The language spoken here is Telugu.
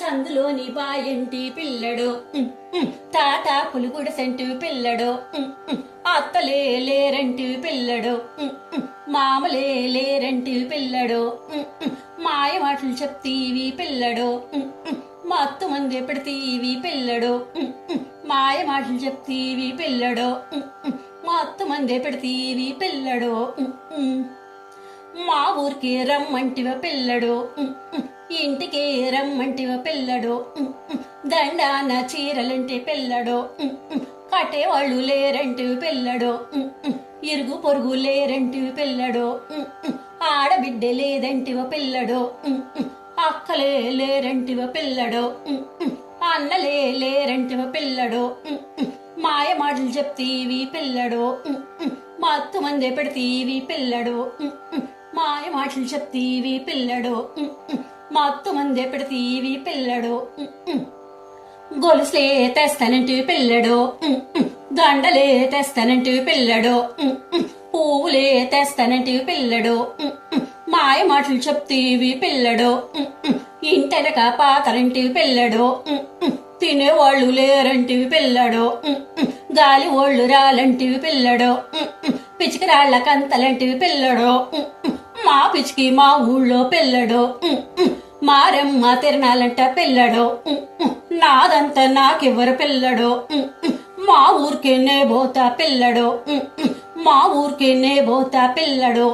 సందులోని బాయంటి పిల్లడు? తాత పులుగుడ సెంటు పిల్లడు. అత్తలే లేరంటి పిల్లడు. మామలే లేరంటి పిల్లడు. మాయ మాటలు చెప్తీవి పిల్లడు. మత్తు మంది పెడతీవి పిల్లడు. మాయ మాటలు చెప్తీవి పిల్లడు. మత్తు మంది పెడతీవి పిల్లడు. మా ఊరికి రమ్మంటివ పిల్లడు. ఇంటికి రమ్మంటివ పిల్లడు దండాన చీరలంటే పిల్లడు కట్టేవాళ్ళు లేరంటివి పిల్లడు ఇరుగు పొరుగు లేరంటివి పిల్లడు ఆడబిడ్డ లేదంటివ పిల్లడు అక్కలే లేరంటివ పిల్లడు అన్నలే లేరంటివ పిల్లడు మాయ మాటలు చెప్తీవి పిల్లడు మత్తు మందే పెడతీవి పిల్లడు మాయ మాటలు చెప్తీవి పిల్లడు ఉమ్, ఉమ్. మత్తు మందే పెడతీవి పిల్లడు గొలుసులే తెస్తానంటివి పిల్లడు దండలే తెస్తానంటివి పిల్లడు పువ్వులే తెస్తానంటివి పిల్లడు మాయ మాటలు చెప్తీవి పిల్లడు ఇంటెనక పాతరంటివి పిల్లడు తినేవాళ్ళు లేరంటివి పిల్లడు గాలి ఓళ్ళు రాలంటివి పిల్లడు ఉమ్, రాళ్ళ కంతలంటివి పిల్లడు మా పిచికి మా ఊళ్ళో పిల్లడు మారమ్మ తిరణాలంట పిల్లడు. నాదంతా నాకెవ్వరు పిల్లడు. మా ఊరికేనే పోతా పిల్లడు. మా ఊరికేనే పోతా పిల్లడు.